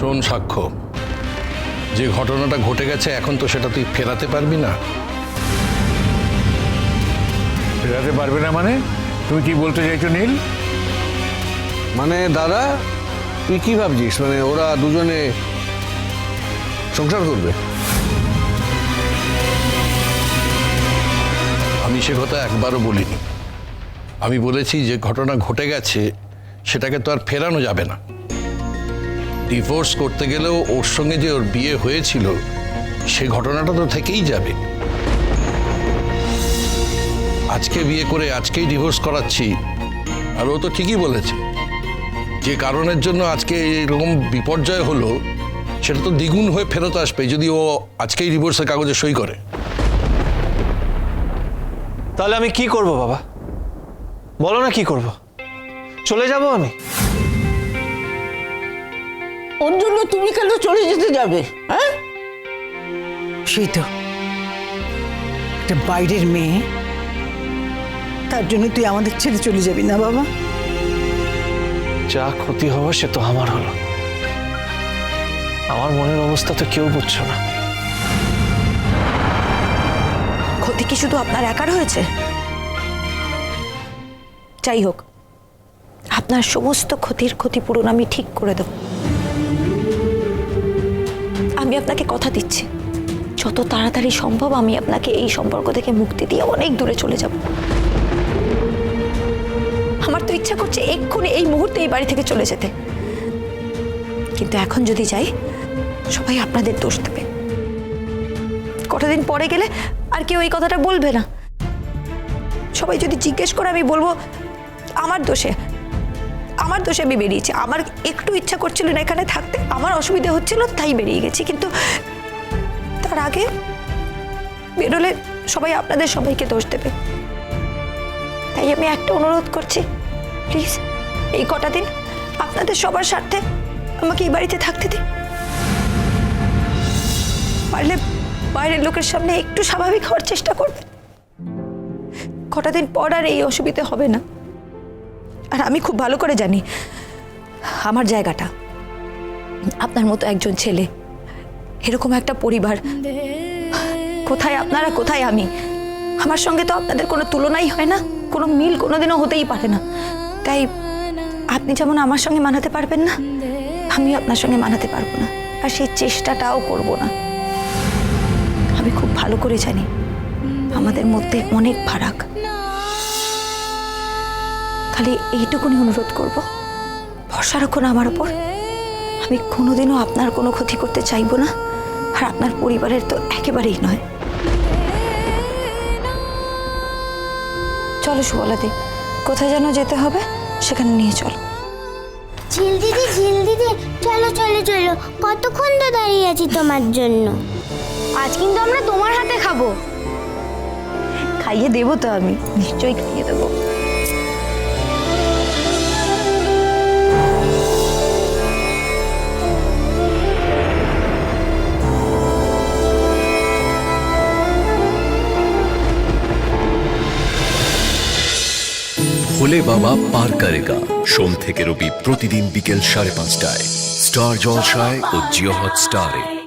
শোন সাক্ষ্য যে ঘটনাটা ঘটে গেছে এখন তো সেটা তুই ফেরাতে পারবি না। ফেরাতে পারবে না মানে? তুমি কি বলতে চাইছো নীল? মানে দাদা তুই কি ভাবছিস? মানে ওরা দুজনে সংসার করবে? আমি সে কথা একবারও বলিনি। আমি বলেছি যে ঘটনা ঘটে গেছে সেটাকে তো আর ফেরানো যাবে না। ডিভোর্স করতে গেলেও ওর সঙ্গে যে ওর বিয়ে হয়েছিল, সে ঘটনাটা তো থেকেই যাবে। আজকে বিয়ে করে আজকেই ডিভোর্স করাচ্ছি, আর ও তো ঠিকই বলেছে। যে কারণের জন্য আজকে এরকম বিপর্যয় হলো, সেটা তো দ্বিগুণ হয়ে ফেরত আসবে, যদি ও আজকেই ডিভোর্সের কাগজে সই করে। তাহলে আমি কি করব বাবা? বলো না কি করব? চলে যাব আমি? ওর জন্য তুমি কেন চলে যেতে যাবে হ্যাঁ? সেই তো। একটা বাইরের মেয়ে। তার জন্য তুই আমাদের ছেড়ে চলে যাবি না বাবা? যা ক্ষতি হওয়ার সে তো আমার হলো। আমার মনের অবস্থা তো কেউ বুঝছ না। ক্ষতি কি শুধু আপনার একার হয়েছে? যাই হোক আপনার সমস্ত ক্ষতির ক্ষতিপূরণ আমি ঠিক করে দেব। আমি আপনাকে কথা দিচ্ছি। যত তাড়াতাড়ি সম্ভব আমি আপনাকে এই সম্পর্ক থেকে মুক্তি দিয়ে অনেক দূরে চলে যাব। আমার তো ইচ্ছা করছে এক্ষুনি এই মুহূর্তে এই বাড়ি থেকে চলে যেতে। কিন্তু এখন যদি যাই, সবাই আপনাদের দোষ দেবে। কটা দিন পরে গেলে আর কেউ এই কথাটা বলবে না। সবাই যদি জিজ্ঞেস করে আমি বলব, আমার দোষে আমার দোষে আমি বেরিয়েছি। আমার একটু ইচ্ছা করছিল না এখানে থাকতে, আমার অসুবিধা হচ্ছিল, তাই বেরিয়ে গেছি। কিন্তু তার আগে বেরোলে সবাই আপনাদের সবাইকে দোষ দেবে। তাই আমি একটা অনুরোধ করছি প্লিজ এই কটা দিন আপনাদের সবার স্বার্থে আমাকে এই বাড়িতে থাকতে দিন। পারলে বাইরের লোকের সামনে একটু স্বাভাবিক হওয়ার চেষ্টা করবেন। কটা দিন পর আর এই অসুবিধে হবে না। আমি খুব ভালো করে জানি। আমার জায়গাটা। আপনার মতো একজন ছেলে, এরকম একটা পরিবার। কোথায় আপনারা, কোথায় আমি? আমার সঙ্গে তো আপনাদের কোনো তুলনাই হয় না, কোনো মিল কোনোদিনও হতেই পারে না। তাই আপনি যেমন আমার সঙ্গে মানাতে পারবেন না, আমি আপনার সঙ্গে মানাতে পারব না, আর সেই চেষ্টাটাও করব না। আমি খুব ভালো করে জানি, আমাদের মধ্যে অনেক ফারাক। খালি এইটুকুনি অনুরোধ করব। ভরসা রাখুন আমার ওপর আমি কোনোদিনও আপনার কোনো ক্ষতি করতে চাইব না। আর আপনার পরিবারের তো একেবারেই নয়। চলো সুবলা সুবলাদি কোথায় যেন যেতে হবে সেখানে নিয়ে চলো। ঝিল দিদি ঝিল দিদি চলো চলো চলো। কতক্ষণ তো দাঁড়িয়ে আছি তোমার জন্য? আজ কিন্তু আমরা তোমার হাতে খাব। খাইয়ে দেবো তো আমি। নিশ্চয়ই খাইয়ে দেবো। ভোলে বাবা পার করেগা। সোম থেকে রবি প্রতিদিন বিকেল সাড়ে পাঁচটায়। স্টার জলসায় ও জিও হট স্টারে